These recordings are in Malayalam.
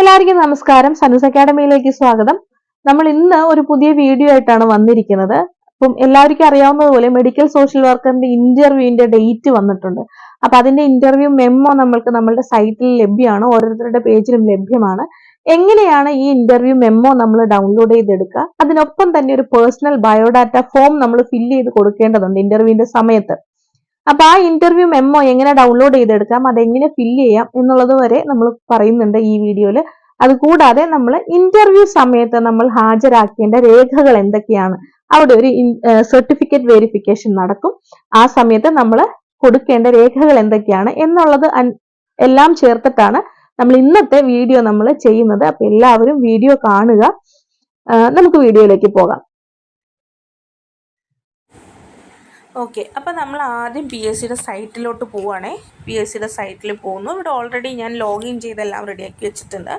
എല്ലാവർക്കും നമസ്കാരം. സനൂസ് അക്കാഡമിയിലേക്ക് സ്വാഗതം. നമ്മൾ ഇന്ന് ഒരു പുതിയ വീഡിയോ ആയിട്ടാണ് വന്നിരിക്കുന്നത്. അപ്പം എല്ലാവർക്കും അറിയാവുന്നതുപോലെ മെഡിക്കൽ സോഷ്യൽ വർക്കറിന്റെ ഇന്റർവ്യൂവിന്റെ ഡേറ്റ് വന്നിട്ടുണ്ട്. അപ്പൊ അതിന്റെ ഇന്റർവ്യൂ മെമ്മോ നമ്മൾക്ക് നമ്മളുടെ സൈറ്റിൽ ലഭ്യമാണ്. ഓരോരുത്തരുടെ പേജിലും ലഭ്യമാണ്. എങ്ങനെയാണ് ഈ ഇന്റർവ്യൂ മെമ്മോ നമ്മൾ ഡൗൺലോഡ് ചെയ്തെടുക്കുക? അതിനൊപ്പം തന്നെ ഒരു പേഴ്സണൽ ബയോഡാറ്റ ഫോം നമ്മൾ ഫില്ല് ചെയ്ത് കൊടുക്കേണ്ടതുണ്ട് ഇന്റർവ്യൂവിന്റെ സമയത്ത്. അപ്പൊ ആ ഇന്റർവ്യൂ മെമ്മോ എങ്ങനെ ഡൗൺലോഡ് ചെയ്തെടുക്കാം അതെങ്ങനെ ഫില്ല് ചെയ്യാം എന്നുള്ളത് വരെ നമ്മൾ പറയുന്നുണ്ട് ഈ വീഡിയോയിൽ അതുകൂടാതെ നമ്മൾ ഇന്റർവ്യൂ സമയത്ത് നമ്മൾ ഹാജരാക്കേണ്ട രേഖകൾ എന്തൊക്കെയാണ്? അവിടെ ഒരു സർട്ടിഫിക്കറ്റ് വെരിഫിക്കേഷൻ നടക്കും. ആ സമയത്ത് നമ്മൾ കൊടുക്കേണ്ട രേഖകൾ എന്തൊക്കെയാണ് എന്നുള്ളത് എല്ലാം ചേർത്തിട്ടാണ് നമ്മൾ ഇന്നത്തെ വീഡിയോ നമ്മൾ ചെയ്യുന്നത്. അപ്പൊ എല്ലാവരും വീഡിയോ കാണുക. നമുക്ക് വീഡിയോയിലേക്ക് പോകാം. ഓക്കെ അപ്പോൾ നമ്മൾ ആദ്യം പി എസ് സിയുടെ സൈറ്റിലോട്ട് പോവുകയാണേ. പി എസ് സിയുടെ സൈറ്റിൽ പോകുന്നു. ഇവിടെ ഓൾറെഡി ഞാൻ ലോഗിൻ ചെയ്തെല്ലാം റെഡിയാക്കി വെച്ചിട്ടുണ്ട്.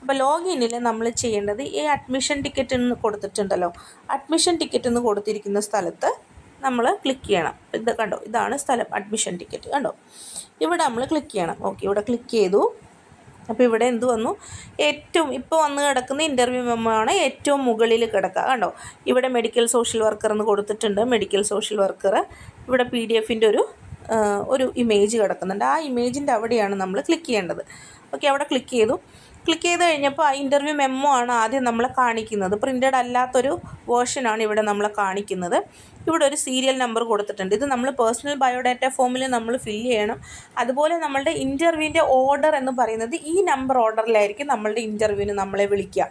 അപ്പോൾ ലോഗിനിൽ നമ്മൾ ചെയ്യേണ്ടത് ഈ അഡ്മിഷൻ ടിക്കറ്റ് എന്ന് കൊടുത്തിട്ടുണ്ടല്ലോ. അഡ്മിഷൻ ടിക്കറ്റ് എന്ന് കൊടുത്തിരിക്കുന്ന സ്ഥലത്ത് നമ്മൾ ക്ലിക്ക് ചെയ്യണം. ഇത് കണ്ടോ? ഇതാണ് സ്ഥലം അഡ്മിഷൻ ടിക്കറ്റ് കണ്ടോ? ഇവിടെ നമ്മൾ ക്ലിക്ക് ചെയ്യണം. ഓക്കെ ഇവിടെ ക്ലിക്ക് ചെയ്തു. അപ്പോൾ ഇവിടെ എന്ത് വന്നു? ഏറ്റവും ഇപ്പോൾ വന്ന് കിടക്കുന്ന ഇന്റർവ്യൂ മെമ്മോ ആണ് ഏറ്റവും മുകളിൽ കിടക്കുക കണ്ടോ? ഇവിടെ മെഡിക്കൽ സോഷ്യൽ വർക്കർ എന്ന് കൊടുത്തിട്ടുണ്ട് മെഡിക്കൽ സോഷ്യൽ വർക്കർ ഇവിടെ പി ഡി എഫിന്റെ ഒരു ഒരു ഇമേജ് കിടക്കുന്നുണ്ട്. ആ ഇമേജിന്റെ അവിടെയാണ് നമ്മൾ ക്ലിക്ക് ചെയ്യേണ്ടത്. ഓക്കെ അവിടെ ക്ലിക്ക് ചെയ്തു. ക്ലിക്ക് ചെയ്ത് കഴിഞ്ഞപ്പോൾ ആ ഇന്റർവ്യൂ മെമ്മോ ആണ് ആദ്യം നമ്മളെ കാണിക്കുന്നത്. പ്രിന്റഡ് അല്ലാത്തൊരു വേർഷനാണ് ഇവിടെ നമ്മളെ കാണിക്കുന്നത്. ഇവിടെ ഒരു സീരിയൽ നമ്പർ കൊടുത്തിട്ടുണ്ട്. ഇത് നമ്മൾ പേഴ്സണൽ ബയോഡാറ്റ ഫോമിൽ നമ്മൾ ഫില്ല് ചെയ്യണം. അതുപോലെ നമ്മളുടെ ഇന്റർവ്യൂവിന്റെ ഓർഡർ എന്ന് പറയുന്നത് ഈ നമ്പർ ഓർഡറിലായിരിക്കും നമ്മളുടെ ഇന്റർവ്യൂവിന് നമ്മളെ വിളിക്കുക.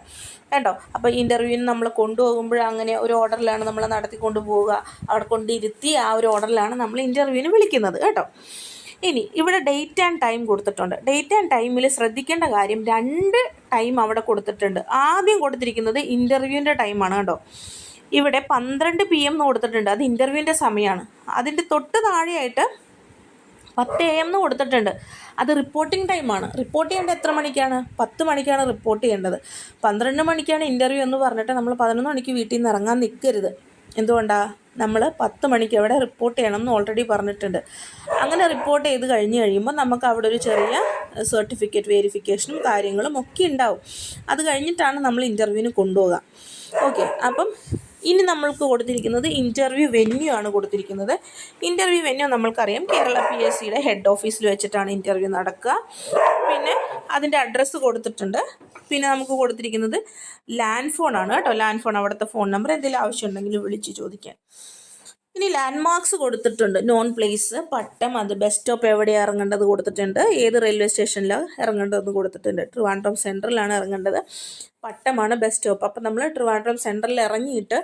കേട്ടോ? അപ്പോൾ ഇന്റർവ്യൂവിന് നമ്മൾ കൊണ്ടുപോകുമ്പോൾ അങ്ങനെ ഒരു ഓർഡറിലാണ് നമ്മൾ നടത്തിക്കൊണ്ട് പോവുക അവിടെ കൊണ്ടിരുത്തി ആ ഒരു ഓർഡറിലാണ് നമ്മൾ ഇന്റർവ്യൂവിന് വിളിക്കുന്നത്. കേട്ടോ? ഇനി ഇവിടെ ഡേറ്റ് ആൻഡ് ടൈം കൊടുത്തിട്ടുണ്ട്. ഡേറ്റ് ആൻഡ് ടൈമിൽ ശ്രദ്ധിക്കേണ്ട കാര്യം രണ്ട് ടൈം അവിടെ കൊടുത്തിട്ടുണ്ട്. ആദ്യം കൊടുത്തിരിക്കുന്നത് ഇന്റർവ്യൂവിന്റെ ടൈമാണ് കേട്ടോ. ഇവിടെ പന്ത്രണ്ട് പി എം എന്ന് കൊടുത്തിട്ടുണ്ട്. അത് ഇന്റർവ്യൂവിന്റെ സമയമാണ് അതിന്റെ തൊട്ട് താഴെയായിട്ട് പത്ത് എ എം എന്ന് കൊടുത്തിട്ടുണ്ട്. അത് റിപ്പോർട്ടിംഗ് ടൈമാണ് റിപ്പോർട്ട് ചെയ്യേണ്ടത് എത്ര മണിക്കാണ്? പത്ത് മണിക്കാണ് റിപ്പോർട്ട് ചെയ്യേണ്ടത്. പന്ത്രണ്ട് മണിക്കാണ് ഇന്റർവ്യൂ എന്ന് പറഞ്ഞിട്ട് നമ്മൾ പതിനൊന്ന് മണിക്ക് വീട്ടിൽ നിന്ന് ഇറങ്ങാൻ നിൽക്കരുത് എന്തുകൊണ്ടാണ് നമ്മൾ പത്ത് മണിക്ക് അവിടെ റിപ്പോർട്ട് ചെയ്യണം എന്ന് ഓൾറെഡി പറഞ്ഞിട്ടുണ്ട്. അങ്ങനെ റിപ്പോർട്ട് ചെയ്ത് കഴിഞ്ഞ് കഴിയുമ്പോൾ നമുക്ക് അവിടെ ഒരു ചെറിയ സർട്ടിഫിക്കറ്റ് വെരിഫിക്കേഷനും കാര്യങ്ങളും ഒക്കെ ഉണ്ടാവും. അത് കഴിഞ്ഞിട്ടാണ് നമ്മൾ ഇന്റർവ്യൂവിന് കൊണ്ടുപോകുക ഓക്കെ അപ്പം ഇനി നമ്മൾക്ക് കൊടുത്തിരിക്കുന്നത് ഇന്റർവ്യൂ വെന്യൂ ആണ് കൊടുത്തിരിക്കുന്നത്. ഇന്റർവ്യൂ വെന്യൂ നമ്മൾക്കറിയാം. കേരള പി എസ് സിയുടെ ഹെഡ് ഓഫീസിൽ വെച്ചിട്ടാണ് ഇന്റർവ്യൂ നടക്കുക. പിന്നെ അതിന്റെ അഡ്രസ്സ് കൊടുത്തിട്ടുണ്ട്. പിന്നെ നമുക്ക് കൊടുത്തിരിക്കുന്നത് ലാൻഡ് ഫോൺ ആണ് കേട്ടോ. ലാൻഡ് ഫോൺ അവിടുത്തെ ഫോൺ നമ്പർ എന്തെങ്കിലും ആവശ്യമുണ്ടെങ്കിൽ വിളിച്ച് ചോദിക്കാൻ ഇനി ലാൻഡ് മാർക്സ് കൊടുത്തിട്ടുണ്ട്. നോൺ പ്ലേസ് പട്ടം അത് ബസ് സ്റ്റോപ്പ് എവിടെയാണ് ഇറങ്ങേണ്ടത് കൊടുത്തിട്ടുണ്ട്. ഏത് റെയിൽവേ സ്റ്റേഷനിലാണ് ഇറങ്ങേണ്ടതെന്ന് കൊടുത്തിട്ടുണ്ട്. ട്രിവാൻഡ്രം സെൻട്രലാണ് ഇറങ്ങേണ്ടത്. പട്ടമാണ് ബസ് സ്റ്റോപ്പ് അപ്പം നമ്മൾ ട്രിവാൻഡ്രം സെൻട്രലിൽ ഇറങ്ങിയിട്ട്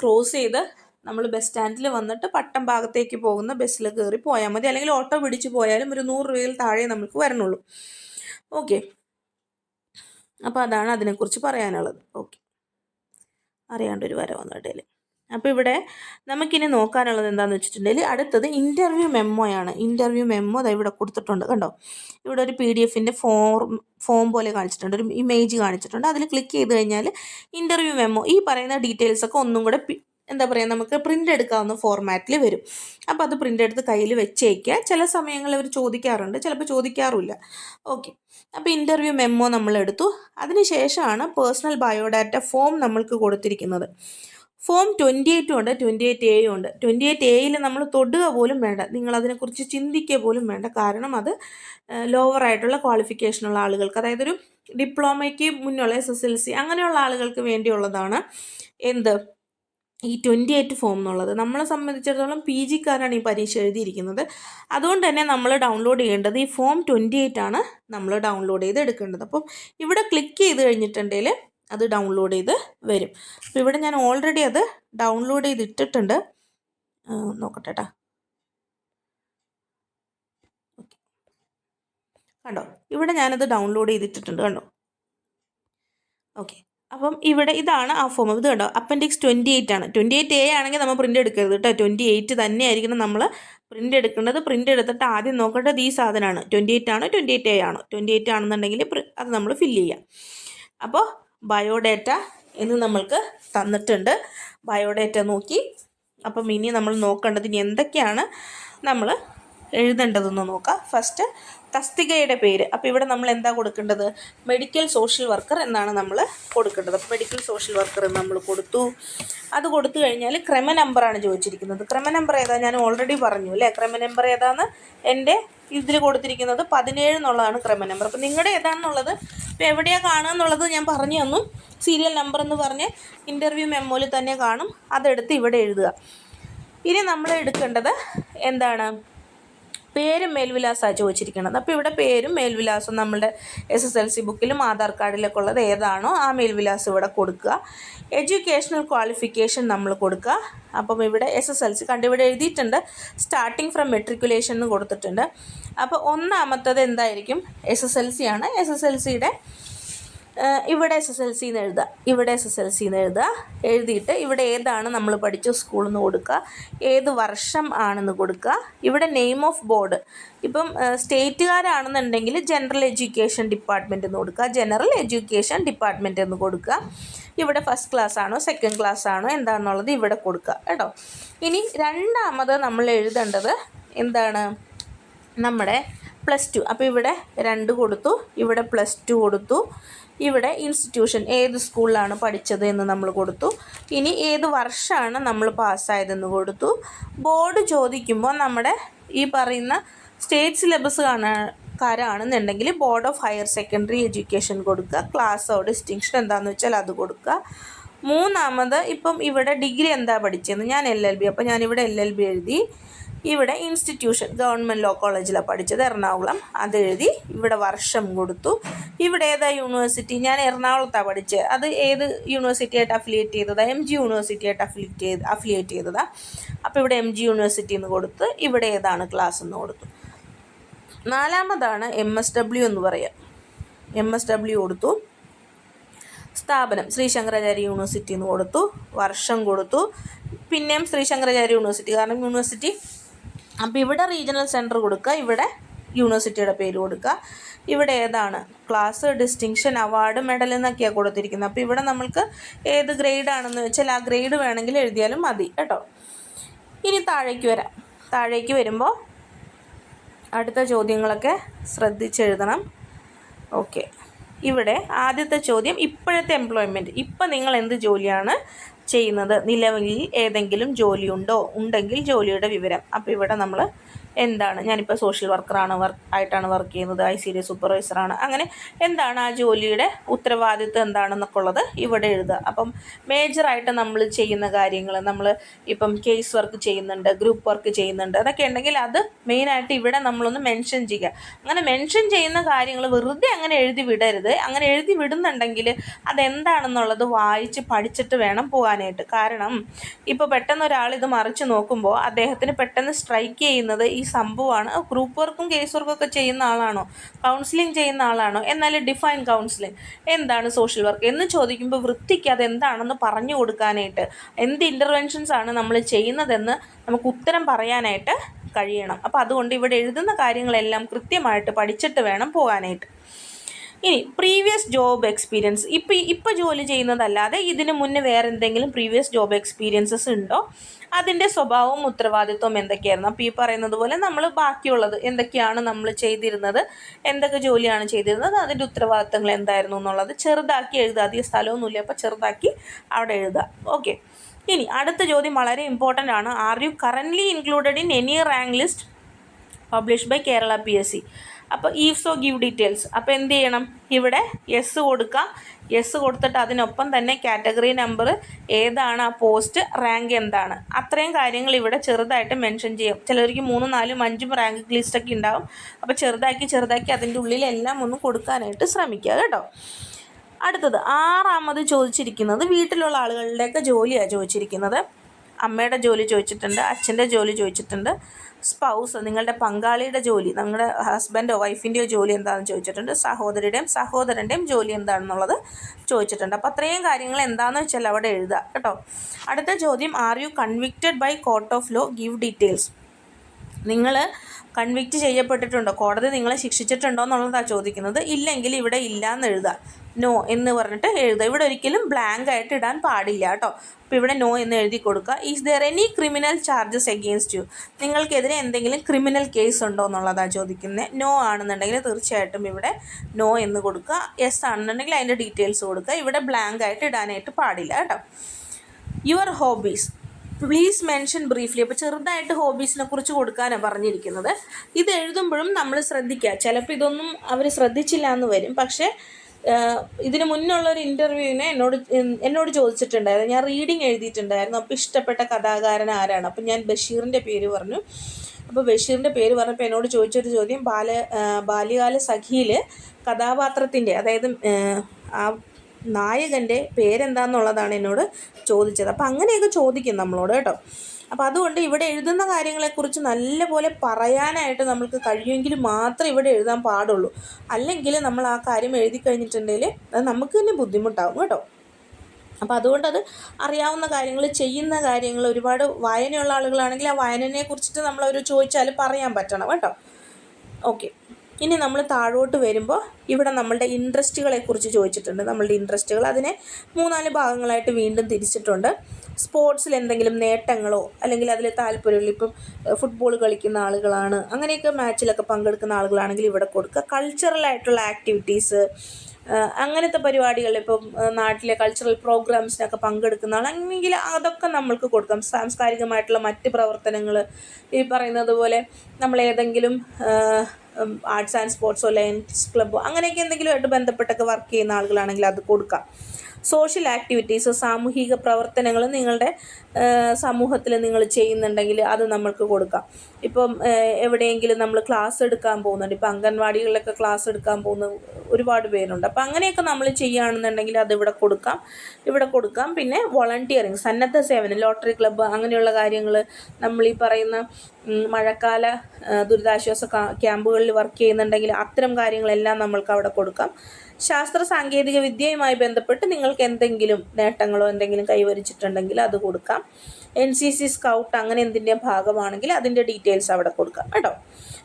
ക്രോസ് ചെയ്ത് നമ്മൾ ബസ് സ്റ്റാൻഡിൽ വന്നിട്ട് പട്ടം ഭാഗത്തേക്ക് പോകുന്ന ബസ്സിൽ കയറി പോയാൽ മതി. അല്ലെങ്കിൽ ഓട്ടോ പിടിച്ച് പോയാലും ഒരു നൂറ് രൂപയിൽ താഴെ നമുക്ക് വരണുള്ളൂ. ഓക്കെ അപ്പോൾ അതാണ് അതിനെക്കുറിച്ച് പറയാനുള്ളത്. ഓക്കെ അറിയാണ്ടൊരു വര വന്നിടയിൽ അപ്പോൾ ഇവിടെ നമുക്കിനി നോക്കാനുള്ളത് എന്താണെന്ന് വെച്ചിട്ടുണ്ടെങ്കിൽ അടുത്തത് ഇന്റർവ്യൂ മെമ്മോയാണ് ഇന്റർവ്യൂ മെമ്മോ അതായത് ഇവിടെ കൊടുത്തിട്ടുണ്ട്. കണ്ടോ? ഇവിടെ ഒരു പി ഡി എഫിന്റെ ഫോം ഫോം പോലെ കാണിച്ചിട്ടുണ്ട്. ഒരു ഇമേജ് കാണിച്ചിട്ടുണ്ട്. അതിൽ ക്ലിക്ക് ചെയ്ത് കഴിഞ്ഞാൽ ഇന്റർവ്യൂ മെമ്മോ ഈ പറയുന്ന ഡീറ്റെയിൽസ് ഒക്കെ ഒന്നും കൂടെ എന്താ പറയുക നമുക്ക് പ്രിന്റ് എടുക്കാവുന്ന ഫോർമാറ്റിൽ വരും. അപ്പോൾ അത് പ്രിന്റ് എടുത്ത് കയ്യിൽ വെച്ചേക്കുക. ചില സമയങ്ങളിൽ അവർ ചോദിക്കാറുണ്ട്. ചിലപ്പോൾ ചോദിക്കാറുമില്ല. ഓക്കെ അപ്പോൾ ഇന്റർവ്യൂ മെമ്മോ നമ്മൾ എടുത്തു. അതിനുശേഷമാണ് പേഴ്സണൽ ബയോഡാറ്റ ഫോം നമ്മൾക്ക് കൊടുത്തിരിക്കുന്നത്. ഫോം ട്വന്റി എയ്റ്റും ഉണ്ട് ട്വന്റി എയ്റ്റ് എയും ഉണ്ട്. ട്വന്റി എയ്റ്റ് എയിൽ നമ്മൾ തൊടുക പോലും വേണ്ട. നിങ്ങൾ അതിനെക്കുറിച്ച് ചിന്തിക്കുക പോലും വേണ്ട. കാരണം അത് ലോവർ ആയിട്ടുള്ള ക്വാളിഫിക്കേഷനുള്ള ആളുകൾക്ക് അതായത് ഒരു ഡിപ്ലോമയ്ക്ക് മുന്നുള്ള എസ് എസ് എൽ സി അങ്ങനെയുള്ള ആളുകൾക്ക് വേണ്ടിയുള്ളതാണ് എന്ത്? ഈ ട്വന്റി എയ്റ്റ് ഫോം എന്നുള്ളത്. നമ്മളെ സംബന്ധിച്ചിടത്തോളം പി ജിക്കാരാണ് ഈ പരീക്ഷ എഴുതിയിരിക്കുന്നത്. അതുകൊണ്ട് തന്നെ നമ്മൾ ഡൗൺലോഡ് ചെയ്യേണ്ടത് ഈ ഫോം ട്വന്റി എയ്റ്റ് ആണ് നമ്മൾ ഡൗൺലോഡ് ചെയ്ത് എടുക്കേണ്ടത് അപ്പം ഇവിടെ ക്ലിക്ക് ചെയ്ത് കഴിഞ്ഞിട്ടുണ്ടെങ്കിൽ അത് ഡൗൺലോഡ് ചെയ്ത് വരും. അപ്പോൾ ഇവിടെ ഞാൻ ഓൾറെഡി അത് ഡൗൺലോഡ് ചെയ്ത് ഇട്ടിട്ടുണ്ട് നോക്കട്ടെ കേട്ടോ കണ്ടോ? ഇവിടെ ഞാനത് ഡൗൺലോഡ് ചെയ്തിട്ടിട്ടുണ്ട് കണ്ടോ? ഓക്കെ. അപ്പം ഇവിടെ ഇതാണ് ആ ഫോം ഇത് കണ്ടോ? അപ്പൻഡിക്സ് ട്വന്റി എയ്റ്റ് ആണ്. ട്വന്റി എയ്റ്റ് എ ആണെങ്കിൽ നമ്മൾ പ്രിന്റ് എടുക്കരുത് കേട്ടോ ട്വന്റി എയ്റ്റ് തന്നെ ആയിരിക്കണം നമ്മൾ പ്രിന്റ് എടുക്കേണ്ടത് പ്രിന്റ് എടുത്തിട്ട് ആദ്യം നോക്കേണ്ടത് ഈ സാധനമാണ്. ട്വന്റി എയ്റ്റ് ആണോ ട്വന്റി എയ്റ്റ് എ ആണോ. ട്വന്റി എയ്റ്റ് ആണെന്നുണ്ടെങ്കിൽ അത് നമ്മൾ ഫില്ല് ചെയ്യാം. അപ്പോൾ ബയോഡേറ്റ എന്ന് നമ്മൾക്ക് തന്നിട്ടുണ്ട്. ബയോഡേറ്റ നോക്കി. അപ്പം ഇനി നമ്മൾ നോക്കേണ്ടത് ഇനി എന്തൊക്കെയാണ് നമ്മൾ എഴുതേണ്ടതെന്ന് നോക്കാം. ഫസ്റ്റ് തസ്തികയുടെ പേര്. അപ്പോൾ ഇവിടെ നമ്മൾ എന്താ കൊടുക്കേണ്ടത്? മെഡിക്കൽ സോഷ്യൽ വർക്കർ എന്നാണ് നമ്മൾ കൊടുക്കേണ്ടത്. അപ്പോൾ മെഡിക്കൽ സോഷ്യൽ വർക്കർ എന്ന് നമ്മൾ കൊടുത്തു. അത് കൊടുത്തു കഴിഞ്ഞാൽ ക്രമ നമ്പറാണ് ചോദിച്ചിരിക്കുന്നത്. ക്രമ നമ്പർ ഏതാ? ഞാൻ ഓൾറെഡി പറഞ്ഞു അല്ലേ? ക്രമ നമ്പർ ഏതാന്ന് എന്റെ ഇതിൽ കൊടുത്തിരിക്കുന്നത് പതിനേഴ് എന്നുള്ളതാണ് ക്രമ നമ്പർ അപ്പോൾ നിങ്ങളുടെ ഏതാണെന്നുള്ളത് ഇപ്പോൾ എവിടെയാണ് കാണുക എന്നുള്ളത് ഞാൻ പറഞ്ഞു തന്നു. സീരിയൽ നമ്പർ എന്ന് പറഞ്ഞ് ഇന്റർവ്യൂ മെമ്മോയിൽ തന്നെ കാണും. അതെടുത്ത് ഇവിടെ എഴുതുക. ഇനി നമ്മൾ എടുക്കേണ്ടത് എന്താണ്? പേരും മേൽവിലാസമാണ് ചോദിച്ചിരിക്കുന്നത് അപ്പോൾ ഇവിടെ പേരും മേൽവിലാസവും നമ്മളുടെ എസ് എസ് എൽ സി ബുക്കിലും ആധാർ കാർഡിലൊക്കെ ഉള്ളത് ഏതാണോ ആ മേൽവിലാസം ഇവിടെ കൊടുക്കുക. എഡ്യൂക്കേഷണൽ ക്വാളിഫിക്കേഷൻ നമ്മൾ കൊടുക്കുക. അപ്പം ഇവിടെ എസ് എസ് എൽ സി കണ്ട് ഇവിടെ എഴുതിയിട്ടുണ്ട്. സ്റ്റാർട്ടിങ് ഫ്രം മെട്രിക്കുലേഷൻ എന്ന് കൊടുത്തിട്ടുണ്ട്. അപ്പോൾ ഒന്നാമത്തത് എന്തായിരിക്കും? എസ് എസ് എൽ സി ആണ്. എസ് എസ് എൽ സിയുടെ ഇവിടെ എസ് എസ് എൽ സിന്ന് എഴുതുക. ഇവിടെ എസ് എസ് എൽ സിന്ന് എഴുതുക. എഴുതിയിട്ട് ഇവിടെ ഏതാണ് നമ്മൾ പഠിച്ച സ്കൂളിൽ നിന്ന് കൊടുക്കുക. ഏത് വർഷം ആണെന്ന് കൊടുക്കുക. ഇവിടെ നെയിം ഓഫ് ബോർഡ് ഇപ്പം സ്റ്റേറ്റുകാരാണെന്നുണ്ടെങ്കിൽ ജനറൽ എഡ്യൂക്കേഷൻ ഡിപ്പാർട്ട്മെന്റ് എന്ന് കൊടുക്കുക. ജനറൽ എഡ്യൂക്കേഷൻ ഡിപ്പാർട്ട്മെന്റ് എന്ന് കൊടുക്കുക. ഇവിടെ ഫസ്റ്റ് ക്ലാസ് ആണോ സെക്കൻഡ് ക്ലാസ് ആണോ എന്താണെന്നുള്ളത് ഇവിടെ കൊടുക്കുക. കേട്ടോ? ഇനി രണ്ടാമത് നമ്മൾ എഴുതേണ്ടത് എന്താണ്? നമ്മുടെ പ്ലസ് ടു അപ്പോൾ ഇവിടെ രണ്ട് കൊടുത്തു. ഇവിടെ പ്ലസ് ടു കൊടുത്തു. ഇവിടെ ഇൻസ്റ്റിറ്റ്യൂഷൻ ഏത് സ്കൂളിലാണ് പഠിച്ചത് എന്ന് നമ്മൾ കൊടുത്തു. ഇനി ഏത് വർഷമാണ് നമ്മൾ പാസ്സായതെന്ന് കൊടുത്തു. ബോർഡ് ചോദിക്കുമ്പോൾ നമ്മുടെ ഈ പറയുന്ന state syllabus കാരാണെന്നുണ്ടെങ്കിൽ board of higher secondary education കൊടുക്കുക. ക്ലാസ് ഓഫ് ഡിസ്റ്റിങ്ഷൻ എന്താണെന്ന് വെച്ചാൽ അത് കൊടുക്കുക. മൂന്നാമത് ഇപ്പം ഇവിടെ ഡിഗ്രി എന്താ പഠിച്ചതെന്ന്. ഞാൻ എൽ എൽ ബി അപ്പോൾ ഞാനിവിടെ എൽ എൽ ബി എഴുതി. ഇവിടെ ഇൻസ്റ്റിറ്റ്യൂഷൻ ഗവൺമെന്റ് ലോ കോളേജിലാണ് പഠിച്ചത് എറണാകുളം. അത് എഴുതി ഇവിടെ വർഷം കൊടുത്തു. ഇവിടെ ഏതാ യൂണിവേഴ്സിറ്റി ഞാൻ എറണാകുളത്താണ് പഠിച്ചത് അത് ഏത് യൂണിവേഴ്സിറ്റിയായിട്ട് അഫിലിയേറ്റ് ചെയ്തതാണ് എം ജി യൂണിവേഴ്സിറ്റിയായിട്ട് അഫിലിയേറ്റ് ചെയ്ത് അഫിലിയേറ്റ് ചെയ്തതാണ് അപ്പോൾ ഇവിടെ എം ജി യൂണിവേഴ്സിറ്റി എന്ന് കൊടുത്ത് ഇവിടെ ഏതാണ് ക്ലാസ് എന്ന് കൊടുത്തു. നാലാമതാണ് എം എസ് ഡബ്ല്യു എന്ന് പറയാം. എം എസ് ഡബ്ല്യു കൊടുത്തു. സ്ഥാപനം ശ്രീ ശങ്കരാചാര്യ യൂണിവേഴ്സിറ്റി എന്ന് കൊടുത്തു. വർഷം കൊടുത്തു. പിന്നെയും ശ്രീ ശങ്കരാചാര്യ യൂണിവേഴ്സിറ്റി. കാരണം യൂണിവേഴ്സിറ്റി അപ്പോൾ ഇവിടെ റീജിയണൽ സെന്റർ കൊടുക്കുക ഇവിടെ യൂണിവേഴ്സിറ്റിയുടെ പേര് കൊടുക്കുക. ഇവിടെ ഏതാണ്? ക്ലാസ് ഡിസ്റ്റിങ്ഷൻ അവാർഡ് മെഡൽ എന്നൊക്കെയാണ് കൊടുത്തിരിക്കുന്നത്. അപ്പോൾ ഇവിടെ നമ്മൾക്ക് ഏത് ഗ്രേഡാണെന്ന് വെച്ചാൽ ആ ഗ്രേഡ് വേണമെങ്കിൽ എഴുതിയാലും മതി കേട്ടോ. ഇനി താഴേക്ക് വരാം. താഴേക്ക് വരുമ്പോൾ അടുത്ത ചോദ്യങ്ങളൊക്കെ ശ്രദ്ധിച്ചെഴുതണം. ഓക്കെ ഇവിടെ ആദ്യത്തെ ചോദ്യം ഇപ്പോഴത്തെ എംപ്ലോയ്മെന്റ് ഇപ്പം നിങ്ങൾ എന്ത് ജോലിയാണ്? ചെയ്യുന്നത് നിലവിൽ ഏതെങ്കിലും ജോലിയുണ്ടോ? ഉണ്ടെങ്കിൽ ജോലിയുടെ വിവരം. അപ്പോൾ ഇവിടെ നമ്മൾ എന്താണ്? ഞാനിപ്പോൾ സോഷ്യൽ വർക്കറാണ് വർക്ക് ആയിട്ടാണ് വർക്ക് ചെയ്യുന്നത് ഐ സി ഡി സൂപ്പർവൈസറാണ് അങ്ങനെ എന്താണ് ആ ജോലിയുടെ ഉത്തരവാദിത്വം എന്താണെന്നൊക്കെ ഉള്ളത് ഇവിടെ എഴുതുക. അപ്പം മേജറായിട്ട് നമ്മൾ ചെയ്യുന്ന കാര്യങ്ങൾ നമ്മൾ ഇപ്പം കേസ് വർക്ക് ചെയ്യുന്നുണ്ട് ഗ്രൂപ്പ് വർക്ക് ചെയ്യുന്നുണ്ട് അതൊക്കെ ഉണ്ടെങ്കിൽ അത് മെയിനായിട്ട് ഇവിടെ നമ്മളൊന്ന് മെൻഷൻ ചെയ്യുക. അങ്ങനെ മെൻഷൻ ചെയ്യുന്ന കാര്യങ്ങൾ വെറുതെ അങ്ങനെ എഴുതി വിടരുത്. അങ്ങനെ എഴുതി വിടുന്നുണ്ടെങ്കിൽ അതെന്താണെന്നുള്ളത് വായിച്ച് പഠിച്ചിട്ട് വേണം പോകാനായിട്ട്. കാരണം ഇപ്പോൾ പെട്ടെന്ന് ഒരാൾ ഇത് മറിച്ച് നോക്കുമ്പോൾ അദ്ദേഹത്തിന് പെട്ടെന്ന് സ്ട്രൈക്ക് ചെയ്യുന്നത് ഈ സംഭവമാണ്. ഗ്രൂപ്പ് വർക്കും കേസ് വർക്കും ഒക്കെ ചെയ്യുന്ന ആളാണോ? കൗൺസിലിംഗ് ചെയ്യുന്ന ആളാണോ? എന്നാൽ ഡിഫൈൻ കൗൺസിലിംഗ് എന്താണ് സോഷ്യൽ വർക്ക് എന്ന് ചോദിക്കുമ്പോൾ വൃത്തിക്ക് അത് എന്താണെന്ന് പറഞ്ഞു കൊടുക്കാനായിട്ട് എന്ത് ഇന്റർവെൻഷൻസ് ആണ് നമ്മൾ ചെയ്യുന്നതെന്ന് നമുക്ക് ഉത്തരം പറയാനായിട്ട് കഴിയണം. അപ്പോൾ അതുകൊണ്ട് ഇവിടെ എഴുതുന്ന കാര്യങ്ങളെല്ലാം കൃത്യമായിട്ട് പഠിച്ചിട്ട് വേണം പോകാനായിട്ട്. ഇനി പ്രീവിയസ് ജോബ് എക്സ്പീരിയൻസ് ഇപ്പോൾ ഇപ്പോൾ ജോലി ചെയ്യുന്നതല്ലാതെ ഇതിന് മുന്നേ വേറെ എന്തെങ്കിലും പ്രീവിയസ് ജോബ് എക്സ്പീരിയൻസസ് ഉണ്ടോ? അതിന്റെ സ്വഭാവവും ഉത്തരവാദിത്വം എന്തൊക്കെയായിരുന്നു? അപ്പോൾ ഈ പറയുന്നത് പോലെ നമ്മൾ ബാക്കിയുള്ളത് എന്തൊക്കെയാണ് നമ്മൾ ചെയ്തിരുന്നത്? എന്തൊക്കെ ജോലിയാണ് ചെയ്തിരുന്നത്? അതിന്റെ ഉത്തരവാദിത്തങ്ങൾ എന്തായിരുന്നു എന്നുള്ളത് ചെറുതാക്കി എഴുതുക. അധികം സ്ഥലമൊന്നുമില്ല. അപ്പോൾ ചെറുതാക്കി അവിടെ എഴുതുക. ഓക്കെ ഇനി അടുത്ത ചോദ്യം വളരെ ഇമ്പോർട്ടന്റ് ആണ്. Are you currently included in any rank list publish by Kerala P S C അപ്പോൾ ഈഫ്സോ ഗിവ് ഡീറ്റെയിൽസ്. അപ്പോൾ എന്ത് ചെയ്യണം? ഇവിടെ യെസ് കൊടുക്കാം. യെസ് കൊടുത്തിട്ട് അതിനൊപ്പം തന്നെ കാറ്റഗറി നമ്പർ ഏതാണ്? ആ പോസ്റ്റ് റാങ്ക് എന്താണ്? അത്രയും കാര്യങ്ങൾ ഇവിടെ ചെറുതായിട്ട് മെൻഷൻ ചെയ്യും. ചിലവർക്ക് മൂന്നും നാലും അഞ്ചും റാങ്ക് ലിസ്റ്റൊക്കെ ഉണ്ടാവും. അപ്പോൾ ചെറുതാക്കി ചെറുതാക്കി അതിന്റെ ഉള്ളിലെല്ലാം ഒന്ന് കൊടുക്കാനായിട്ട് ശ്രമിക്കുക കേട്ടോ. അടുത്തത് ആറാമത് ചോദിച്ചിരിക്കുന്നത് വീട്ടിലുള്ള ആളുകളുടെയൊക്കെ ജോലിയാണ് ചോദിച്ചിരിക്കുന്നത്. അമ്മയുടെ ജോലി ചോദിച്ചിട്ടുണ്ട് അച്ഛന്റെ ജോലി ചോദിച്ചിട്ടുണ്ട്. സ്പൗസ് നിങ്ങളുടെ പങ്കാളിയുടെ ജോലി നിങ്ങളുടെ ഹസ്ബൻഡോ വൈഫിന്റെയോ ജോലി എന്താണെന്ന് ചോദിച്ചിട്ടുണ്ട്. സഹോദരിയുടെയും സഹോദരന്റെയും ജോലി എന്താണെന്നുള്ളത് ചോദിച്ചിട്ടുണ്ട്. അപ്പോൾ അത്രയും കാര്യങ്ങൾ എന്താണെന്ന് വെച്ചാൽ അവിടെ എഴുതുക കേട്ടോ. അടുത്ത ചോദ്യം are you convicted by court of law give details നിങ്ങൾ കൺവിക്റ്റ് ചെയ്യപ്പെട്ടിട്ടുണ്ടോ? കോടതി നിങ്ങളെ ശിക്ഷിച്ചിട്ടുണ്ടോ എന്നുള്ളതാണ് ചോദിക്കുന്നത്. ഇല്ലെങ്കിൽ ഇവിടെ ഇല്ല എന്ന് എഴുതുക നോ എന്ന് പറഞ്ഞിട്ട് എഴുതുക ഇവിടെ ഒരിക്കലും ബ്ലാങ്ക് ആയിട്ട് ഇടാൻ പാടില്ല കേട്ടോ. അപ്പോൾ ഇവിടെ നോ എന്ന് എഴുതി കൊടുക്കുക. Is there any criminal charges against you നിങ്ങൾക്കെതിരെ എന്തെങ്കിലും ക്രിമിനൽ കേസ് ഉണ്ടോ എന്നുള്ളതാണ് ചോദിക്കുന്നത് നോ ആണെന്നുണ്ടെങ്കിൽ തീർച്ചയായിട്ടും ഇവിടെ നോ എന്ന് കൊടുക്കുക. യെസ് ആണെന്നുണ്ടെങ്കിൽ അതിന്റെ ഡീറ്റെയിൽസ് കൊടുക്കുക. ഇവിടെ ബ്ലാങ്ക് ആയിട്ട് ഇടാനായിട്ട് പാടില്ല കേട്ടോ. Your hobbies please mention briefly അപ്പോൾ ചെറുതായിട്ട് ഹോബീസിനെ കുറിച്ച് കൊടുക്കാനാണ് പറഞ്ഞിരിക്കുന്നത്. ഇത് എഴുതുമ്പോഴും നമ്മൾ ശ്രദ്ധിക്കുക. ചിലപ്പോൾ ഇതൊന്നും അവർ ശ്രദ്ധിച്ചില്ല എന്ന് വരും. പക്ഷേ ഇതിന് മുന്നുള്ള ഒരു ഇന്റർവ്യൂവിനെ എന്നോട് എന്നോട് ചോദിച്ചിട്ടുണ്ടായിരുന്നു. ഞാൻ റീഡിങ് എഴുതിയിട്ടുണ്ടായിരുന്നു. അപ്പോൾ ഇഷ്ടപ്പെട്ട കഥാകാരൻ ആരാണ്? അപ്പോൾ ഞാൻ ബഷീറിന്റെ പേര് പറഞ്ഞു. അപ്പോൾ ബഷീറിന്റെ പേര് പറഞ്ഞപ്പോൾ എന്നോട് ചോദിച്ചൊരു ചോദ്യം. ബാല ബാല്യകാല സഖിയിൽ കഥാപാത്രത്തിന്റെ അതായത് ആ നായകന്റെ പേരെന്താന്നുള്ളതാണ് എന്നോട് ചോദിച്ചത്. അപ്പം അങ്ങനെയൊക്കെ ചോദിക്കും നമ്മളോട് കേട്ടോ. അപ്പോൾ അതുകൊണ്ട് ഇവിടെ എഴുതുന്ന കാര്യങ്ങളെക്കുറിച്ച് നല്ലപോലെ പറയാനായിട്ട് നമുക്ക് കഴിയുമെങ്കിൽ മാത്രം ഇവിടെ എഴുതാൻ പാടുള്ളൂ. അല്ലെങ്കിൽ നമ്മൾ ആ കാര്യം എഴുതി കഴിഞ്ഞിട്ടുണ്ടെങ്കിൽ അത് നമുക്ക് തന്നെ ബുദ്ധിമുട്ടാവും കേട്ടോ. അപ്പോൾ അതുകൊണ്ട് അത് അറിയാവുന്ന കാര്യങ്ങൾ ചെയ്യുന്ന കാര്യങ്ങൾ ഒരുപാട് വായനയുള്ള ആളുകളാണെങ്കിൽ ആ വായനയെ കുറിച്ചിട്ട് നമ്മൾ അവർ ചോദിച്ചാൽ പറയാൻ പറ്റണം കേട്ടോ. ഓക്കെ. ഇനി നമ്മൾ താഴോട്ട് വരുമ്പോൾ ഇവിടെ നമ്മളുടെ ഇൻട്രസ്റ്റുകളെ കുറിച്ച് ചോദിച്ചിട്ടുണ്ട്. നമ്മളുടെ ഇൻട്രസ്റ്റുകൾ അതിനെ മൂന്നാൽ ഭാഗങ്ങളായിട്ട് വീണ്ടും തിരിച്ചിട്ടുണ്ട്. സ്പോർട്സിൽ എന്തെങ്കിലും നേട്ടങ്ങളോ അല്ലെങ്കിൽ അതിൽ താല്പര്യമുള്ള ഇപ്പം ഫുട്ബോൾ കളിക്കുന്ന ആളുകളാണ് അങ്ങനെയൊക്കെ മാച്ചിലൊക്കെ പങ്കെടുക്കുന്ന ആളുകളാണെങ്കിൽ ഇവിടെ കൊടുക്കുക. കൾച്ചറൽ ആയിട്ടുള്ള ആക്ടിവിറ്റീസ് അങ്ങനത്തെ പരിപാടികൾ ഇപ്പം നാട്ടിലെ കൾച്ചറൽ പ്രോഗ്രാംസിനൊക്കെ പങ്കെടുക്കുന്ന ആളെങ്കിൽ അതൊക്കെ നമ്മൾക്ക് കൊടുക്കാം. സാംസ്കാരികമായിട്ടുള്ള മറ്റ് പ്രവർത്തനങ്ങൾ ഈ പറയുന്നത് പോലെ നമ്മൾ ഏതെങ്കിലും ആർട്സ് ആൻഡ് സ്പോർട്സോ ലയൻസ് ക്ലബ്ബോ അങ്ങനെയൊക്കെ എന്തെങ്കിലുമായിട്ട് ബന്ധപ്പെട്ടൊക്കെ വർക്ക് ചെയ്യുന്ന ആളുകളാണെങ്കിൽ അത് കൊടുക്കാം. സോഷ്യൽ ആക്ടിവിറ്റീസ് സാമൂഹിക പ്രവർത്തനങ്ങൾ നിങ്ങളുടെ സമൂഹത്തിൽ നിങ്ങൾ ചെയ്യുന്നുണ്ടെങ്കിൽ അത് നമ്മൾക്ക് കൊടുക്കാം. ഇപ്പം എവിടെയെങ്കിലും നമ്മൾ ക്ലാസ് എടുക്കാൻ പോകുന്നുണ്ട്. ഇപ്പം അംഗൻവാടികളിലൊക്കെ ക്ലാസ് എടുക്കാൻ പോകുന്ന ഒരുപാട് പേരുണ്ട്. അപ്പം അങ്ങനെയൊക്കെ നമ്മൾ ചെയ്യുകയാണെന്നുണ്ടെങ്കിൽ അത് ഇവിടെ കൊടുക്കാം. ഇവിടെ കൊടുക്കാം. പിന്നെ വോളണ്ടിയറിങ് സന്നദ്ധ സേവനം ലോട്ടറി ക്ലബ്ബ് അങ്ങനെയുള്ള കാര്യങ്ങൾ നമ്മൾ ഈ പറയുന്ന മഴക്കാല ദുരിതാശ്വാസ ക്യാമ്പുകളിൽ വർക്ക് ചെയ്യുന്നുണ്ടെങ്കിൽ അത്തരം കാര്യങ്ങളെല്ലാം നമ്മൾക്ക് അവിടെ കൊടുക്കാം. ശാസ്ത്ര സാങ്കേതിക വിദ്യയുമായി ബന്ധപ്പെട്ട് നിങ്ങൾക്ക് എന്തെങ്കിലും നേട്ടങ്ങളോ എന്തെങ്കിലും കൈവരിച്ചിട്ടുണ്ടെങ്കിൽ അത് കൊടുക്കാം. എൻ സി സി സ്കൗട്ട് അങ്ങനെ എന്തിന്റെ ഭാഗമാണെങ്കിൽ അതിന്റെ ഡീറ്റെയിൽസ് അവിടെ കൊടുക്കാം കേട്ടോ.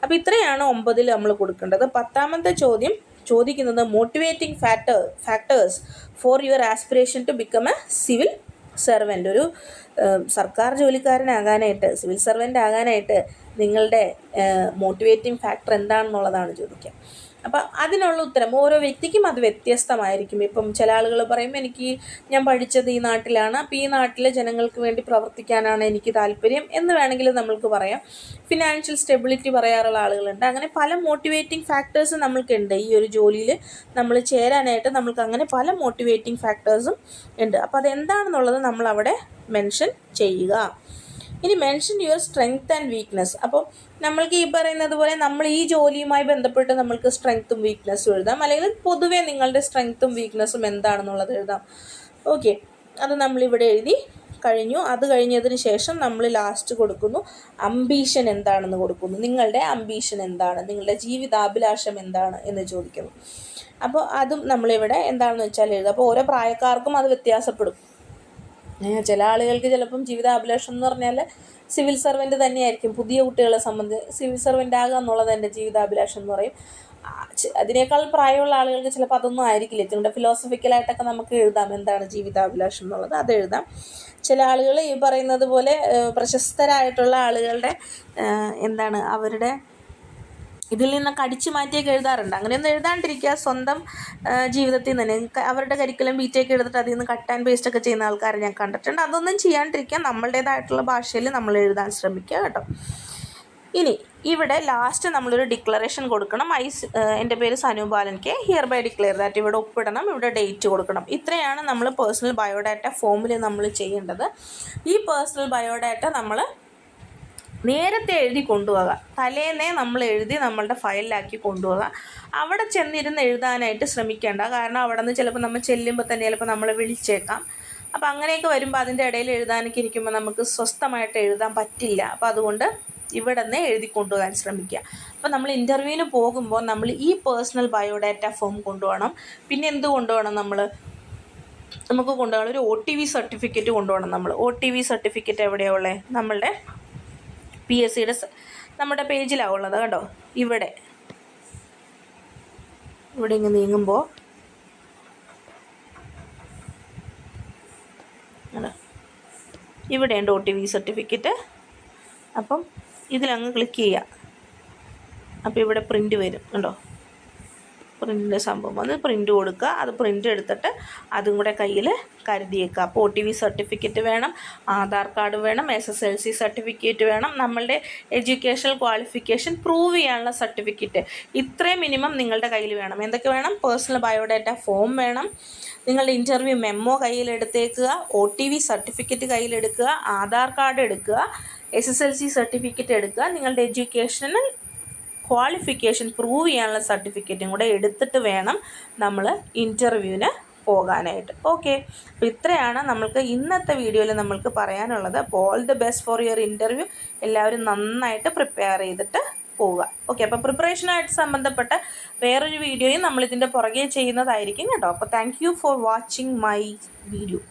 അപ്പോൾ ഇത്രയാണ് ഒമ്പതിൽ നമ്മൾ കൊടുക്കേണ്ടത്. പത്താമത്തെ ചോദ്യം ചോദിക്കുന്നത് motivating factor factors for your aspiration to become a civil servant ഒരു സർക്കാർ ജോലിക്കാരനാകാനായിട്ട് സിവിൽ സെർവന്റ് ആകാനായിട്ട് നിങ്ങളുടെ മോട്ടിവേറ്റിംഗ് ഫാക്ടർ എന്താണെന്നുള്ളതാണ് ചോദിക്കുക. അപ്പം അതിനുള്ള ഉത്തരം ഓരോ വ്യക്തിക്കും അത് വ്യത്യസ്തമായിരിക്കും. ഇപ്പം ചില ആളുകൾ പറയും എനിക്ക് ഞാൻ പഠിച്ചത് ഈ നാട്ടിലാണ് അപ്പോൾ ഈ നാട്ടിലെ ജനങ്ങൾക്ക് വേണ്ടി പ്രവർത്തിക്കാനാണ് എനിക്ക് താല്പര്യം എന്ന് വേണമെങ്കിൽ നമ്മൾക്ക് പറയാം. ഫിനാൻഷ്യൽ സ്റ്റെബിലിറ്റി പറയാറുള്ള ആളുകളുണ്ട്. അങ്ങനെ പല മോട്ടിവേറ്റിംഗ് ഫാക്ടേഴ്സ് നമ്മൾക്കുണ്ട്. ഈ ഒരു ജോലിയിൽ നമ്മൾ ചേരാനായിട്ട് നമ്മൾക്ക് അങ്ങനെ പല മോട്ടിവേറ്റിംഗ് ഫാക്ടേഴ്സും ഉണ്ട്. അപ്പോൾ അതെന്താണെന്നുള്ളത് നമ്മൾ അവിടെ മെൻഷൻ ചെയ്യുക. ഇനി mention your strength and weakness അപ്പം നമ്മൾക്ക് ഈ പറയുന്നത് പോലെ നമ്മൾ ഈ ജോലിയുമായി ബന്ധപ്പെട്ട് നമ്മൾക്ക് സ്ട്രെങ്ത്തും വീക്ക്നെസ്സും എഴുതാം. അല്ലെങ്കിൽ പൊതുവേ നിങ്ങളുടെ സ്ട്രെങ്ത്തും വീക്ക്നെസ്സും എന്താണെന്നുള്ളത് എഴുതാം. ഓക്കെ അത് നമ്മളിവിടെ എഴുതി കഴിഞ്ഞു. അത് കഴിഞ്ഞതിന് ശേഷം നമ്മൾ ലാസ്റ്റ് കൊടുക്കുന്നു. അംബീഷൻ എന്താണെന്ന് കൊടുക്കുന്നു. നിങ്ങളുടെ അംബീഷൻ എന്താണ്? നിങ്ങളുടെ ജീവിതാഭിലാഷം എന്താണ് എന്ന് ചോദിക്കുന്നു. അപ്പോൾ അതും നമ്മളിവിടെ എന്താണെന്ന് വെച്ചാൽ എഴുതാം. അപ്പോൾ ഓരോ പ്രായക്കാർക്കും അത് വ്യത്യാസപ്പെടും. ചില ആളുകൾക്ക് ചിലപ്പം ജീവിതാഭിലാഷം എന്ന് പറഞ്ഞാൽ സിവിൽ സർവന്റ് തന്നെയായിരിക്കും. പുതിയ കുട്ടികളെ സംബന്ധിച്ച് സിവിൽ സർവന്റ് ആകുക എന്നുള്ളത് എന്റെ ജീവിതാഭിലാഷം എന്ന് പറയും. അതിനേക്കാൾ പ്രായമുള്ള ആളുകൾക്ക് ചിലപ്പോൾ അതൊന്നും ആയിരിക്കില്ല. ഇതുകൊണ്ട് ഫിലോസഫിക്കലായിട്ടൊക്കെ നമുക്ക് എഴുതാം എന്താണ് ജീവിതാഭിലാഷം എന്നുള്ളത്. അത് എഴുതാം. ചില ആളുകൾ ഈ പറയുന്നത് പോലെ പ്രശസ്തരായിട്ടുള്ള ആളുകളുടെ എന്താണ് അവരുടെ ഇതിൽ നിന്നൊക്കെ അടിച്ചു മാറ്റിയൊക്കെ എഴുതാറുണ്ട്. അങ്ങനെയൊന്നും എഴുതാണ്ടിരിക്കുക. സ്വന്തം ജീവിതത്തിൽ നിന്ന് തന്നെ. അവരുടെ കരിക്കുലം ബീറ്റൊക്കെ എടുത്തിട്ട് അതിൽ നിന്ന് കട്ട് ആൻഡ് പേസ്റ്റ് ഒക്കെ ചെയ്യുന്ന ആൾക്കാരെ ഞാൻ കണ്ടിട്ടുണ്ട്. അതൊന്നും ചെയ്യാണ്ടിരിക്കുക. നമ്മളുടേതായിട്ടുള്ള ഭാഷയിൽ നമ്മൾ എഴുതാൻ ശ്രമിക്കുക കേട്ടോ. ഇനി ഇവിടെ ലാസ്റ്റ് നമ്മളൊരു ഡിക്ലറേഷൻ കൊടുക്കണം. ഐ എന്റെ പേര് Sanu Balan K. Hereby declare that ഇവിടെ ഒപ്പിടണം. ഇവിടെ ഡേറ്റ് കൊടുക്കണം. ഇത്രയാണ് നമ്മൾ പേഴ്സണൽ ബയോഡാറ്റ ഫോമിൽ നമ്മൾ ചെയ്യേണ്ടത്. ഈ പേഴ്സണൽ ബയോഡാറ്റ നമ്മൾ നേരത്തെ എഴുതി കൊണ്ടുപോകാം. തലേന്നേ നമ്മൾ എഴുതി നമ്മളുടെ ഫയലിലാക്കി കൊണ്ടുപോകാം. അവിടെ ചെന്നിരുന്ന് എഴുതാനായിട്ട് ശ്രമിക്കേണ്ട. കാരണം അവിടെ നിന്ന് ചിലപ്പോൾ നമ്മൾ ചെല്ലുമ്പോൾ തന്നെ ചിലപ്പോൾ നമ്മളെ വിളിച്ചേക്കാം. അപ്പോൾ അങ്ങനെയൊക്കെ വരുമ്പോൾ അതിന്റെ ഇടയിൽ എഴുതാനൊക്കെ ഇരിക്കുമ്പോൾ നമുക്ക് സ്വസ്ഥമായിട്ട് എഴുതാൻ പറ്റില്ല. അപ്പോൾ അതുകൊണ്ട് ഇവിടെ നിന്ന് എഴുതി കൊണ്ടുപോകാൻ ശ്രമിക്കുക. അപ്പോൾ നമ്മൾ ഇന്റർവ്യൂവിന് പോകുമ്പോൾ നമ്മൾ ഈ പേഴ്സണൽ ബയോഡാറ്റ ഫോം കൊണ്ടുപോകണം. പിന്നെ എന്ത് കൊണ്ടുപോകണം നമ്മൾ? നമുക്ക് കൊണ്ടുപോകണം ഒരു ഒ ടി വി സർട്ടിഫിക്കറ്റ് കൊണ്ടുപോകണം നമ്മൾ. ഒ ടി വി സർട്ടിഫിക്കറ്റ് എവിടെയാണ് ഉള്ളത്? നമ്മളുടെ പി എസ് സിയുടെ നമ്മുടെ പേജിലാണ് ഉള്ളത് കേട്ടോ ഇവിടെ. ഇവിടെ ഇങ്ങ് നീങ്ങുമ്പോൾ ഇവിടെയുണ്ട് ഒ ടി വി സർട്ടിഫിക്കറ്റ് അപ്പം ഇതിലങ്ങ് ക്ലിക്ക് ചെയ്യുക അപ്പോൾ ഇവിടെ പ്രിന്റ് വരും. കണ്ടോ? പ്രിന്റിന്റെ സംഭവം വന്ന് പ്രിന്റ് കൊടുക്കുക. അത് പ്രിന്റ് എടുത്തിട്ട് അതും കൂടെ കയ്യിൽ കരുതിയേക്കുക. അപ്പോൾ ഒ ടി വി സർട്ടിഫിക്കറ്റ് വേണം ആധാർ കാർഡ് വേണം S S L C certificate വേണം. നമ്മളുടെ എഡ്യൂക്കേഷണൽ ക്വാളിഫിക്കേഷൻ പ്രൂവ് ചെയ്യാനുള്ള സർട്ടിഫിക്കറ്റ്. ഇത്രയും മിനിമം നിങ്ങളുടെ കയ്യിൽ വേണം. എന്തൊക്കെ വേണം? പേഴ്സണൽ ബയോഡാറ്റ ഫോം വേണം. നിങ്ങളുടെ ഇന്റർവ്യൂ മെമ്മോ കയ്യിലെടുത്തേക്കുക ഒ ടി വി സർട്ടിഫിക്കറ്റ് കയ്യിലെടുക്കുക ആധാർ കാർഡ് എടുക്കുക. S S L C certificate എടുക്കുക. നിങ്ങളുടെ എഡ്യൂക്കേഷണൽ ക്വാളിഫിക്കേഷൻ പ്രൂവ് ചെയ്യാനുള്ള സർട്ടിഫിക്കറ്റും കൂടെ എടുത്തിട്ട് വേണം നമ്മൾ ഇന്റർവ്യൂവിന് പോകാനായിട്ട്. ഓക്കെ അപ്പോൾ ഇത്രയാണ് നമ്മൾക്ക് ഇന്നത്തെ വീഡിയോയിൽ നമ്മൾക്ക് പറയാനുള്ളത്. അപ്പോൾ all the best for your interview എല്ലാവരും നന്നായിട്ട് പ്രിപ്പയർ ചെയ്തിട്ട് പോവുക. ഓക്കെ അപ്പോൾ പ്രിപ്പറേഷനായിട്ട് സംബന്ധപ്പെട്ട വേറൊരു വീഡിയോയും നമ്മളിതിന്റെ പുറകെ ചെയ്യുന്നതായിരിക്കും കേട്ടോ. അപ്പോൾ thank you for watching my video